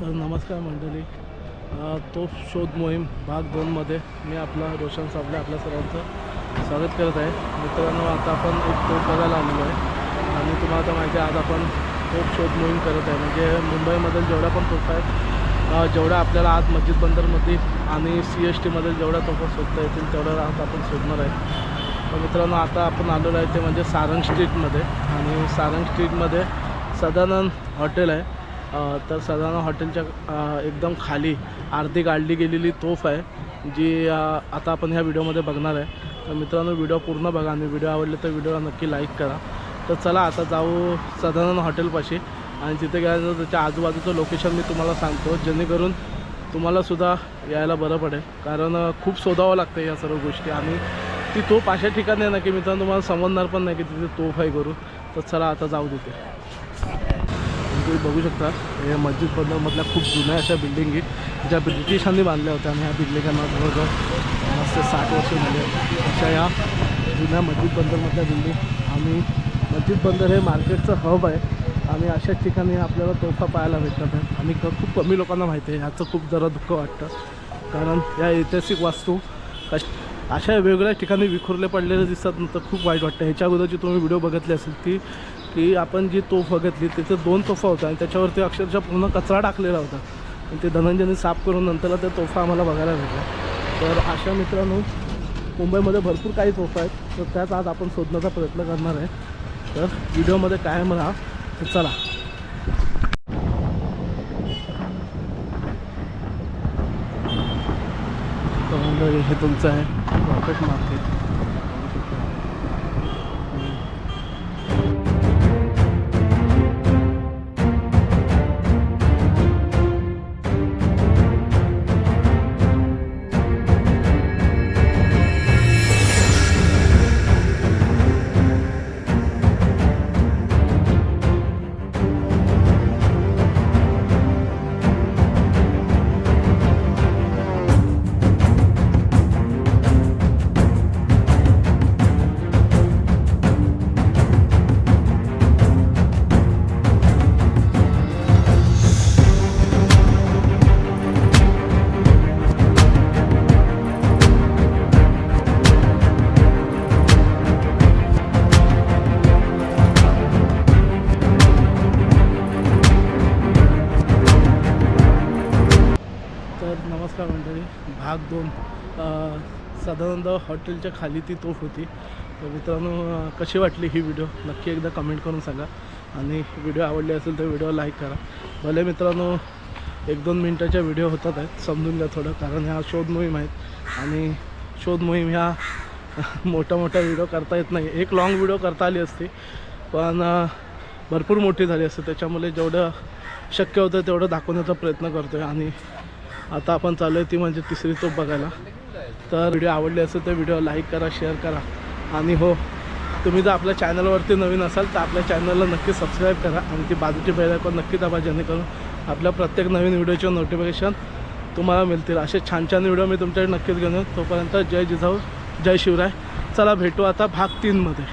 तर नमस्कार मंडळी. तो शोध मोहीम भाग दोनमध्ये मी आपला रोशन साबळे आपल्या सर्वांचं स्वागत करत आहे. मित्रांनो आता आपण एक तोफ बघायला आलेलो आहे. आणि तुम्हाला आता माहिती आहे आज आपण तोफ शोध मोहीम करत आहे. म्हणजे मुंबईमधील जेवढ्या पण तोफा आहेत जेवढ्या आपल्याला आज मस्जिद बंदरमध्ये आणि सी एस टीमधील जेवढ्या तोफा शोधता येतील तेवढ्या आज आपण शोधणार आहे. तर मित्रांनो आता आपण आलेलो आहे ते म्हणजे सारंग स्ट्रीटमध्ये आणि सारंग स्ट्रीटमध्ये सदानंद हॉटेल आहे. तर सदाना हॉटेलच्या एकदम खाली आरती काढली गेलेली तोफ आहे जी आता आपण ह्या व्हिडिओमध्ये बघणार आहे. तर मित्रांनो व्हिडिओ पूर्ण बघा आणि व्हिडिओ आवडले तर व्हिडिओला नक्की लाईक करा. तर चला आता जाऊ सदानंद हॉटेलपाशी आणि तिथे गेल्यानंतर त्याच्या आजूबाजूचं लोकेशन मी तुम्हाला सांगतो जेणेकरून तुम्हालासुद्धा यायला बरं पडेल. कारण खूप शोधावं लागतं या सर्व गोष्टी आणि ती तोफ अशा ठिकाणी आहे ना की मित्रांनो तुम्हाला समजणार पण नाही की तिथे तोफ आहे करू तर चला आता जाऊ तिथे. तुम्ही बघू शकता हे मस्जिद बंदरमधल्या खूप जुन्या अशा बिल्डिंग आहेत ज्या ब्रिटिशांनी बांधल्या होत्या आणि ह्या बिल्डिंगांना जवळजवळ मस्त साठ वर्ष झाले. अशा या जुन्या मस्जिद बंदरमधल्या बिल्डिंग आणि मस्जिद बंदर हे मार्केटचं हब आहे आणि अशाच ठिकाणी आपल्याला तोफा पाहायला भेटतात. आहेत आणि खूप कमी लोकांना माहिती आहे ह्याचं खूप जरा दुःख वाटतं. कारण या ऐतिहासिक वास्तू कश अशा वेगवेगळ्या ठिकाणी विखुरले पडलेले दिसतात नंतर तर खूप वाईट वाटतं. ह्याच्या अगोदरची तुम्ही व्हिडिओ बघितली असेल ती की आपण जी तोफ बघितली तिथे दोन तोफा होत्या आणि त्याच्यावरती अक्षरशः पूर्ण कचरा टाकलेला होता. आणि ते धनंजयने साफ करून नंतरला त्या तोफा आम्हाला बघायला भेटल्या तर अशा मित्रांनो मुंबईमध्ये भरपूर काही तोफा आहेत. तर त्याच आज आपण शोधण्याचा प्रयत्न करणार आहे. तर व्हिडिओमध्ये कायम राहा. तर चला. हे तुमचं आहे. रॉकेट मार्केट तर नमस्कार मंडळी. भाग दोन अ, सदानंद हॉटेलच्या खाली ती तोफ होती. तर मित्रांनो कशी वाटली ही व्हिडिओ? नक्की एकदा कमेंट करून सांगा. आणि व्हिडिओ आवडली असेल तर व्हिडिओ लाईक करा. भले मित्रांनो एक दोन मिनटाच्या व्हिडिओ होतात आहेत समजून घ्या थोडं कारण ह्या शोध मोहीम आहेत. आणि शोध मोहीम ह्या मोठा मोठा व्हिडिओ करता येत नाही. एक लॉंग व्हिडिओ करता आली असती पण भरपूर मोठी झाली असते. त्याच्यामुळे जेवढं शक्य होतं तेवढं दाखवण्याचा प्रयत्न करतो आहे आणि आता आपण चालू आहे ती म्हणजे तिसरी तोप बघायला. तर व्हिडिओ आवडली असेल तर व्हिडिओ लाईक करा शेअर करा. आणि हो तुम्ही जर आपल्या चॅनलवरती नवीन असाल तर आपल्या चॅनलला नक्की सबस्क्राईब करा आणि ती बाजूची बेल नक्की दाबा जेणेकरून आपल्या प्रत्येक नवीन व्हिडिओचे नोटिफिकेशन तुम्हाला मिळतील. असे छान छान व्हिडिओ मी तुमच्याकडे नक्कीच घेऊन तोपर्यंत जय जिजाऊ जय शिवराय. चला भेटू आता भाग तीनमध्ये.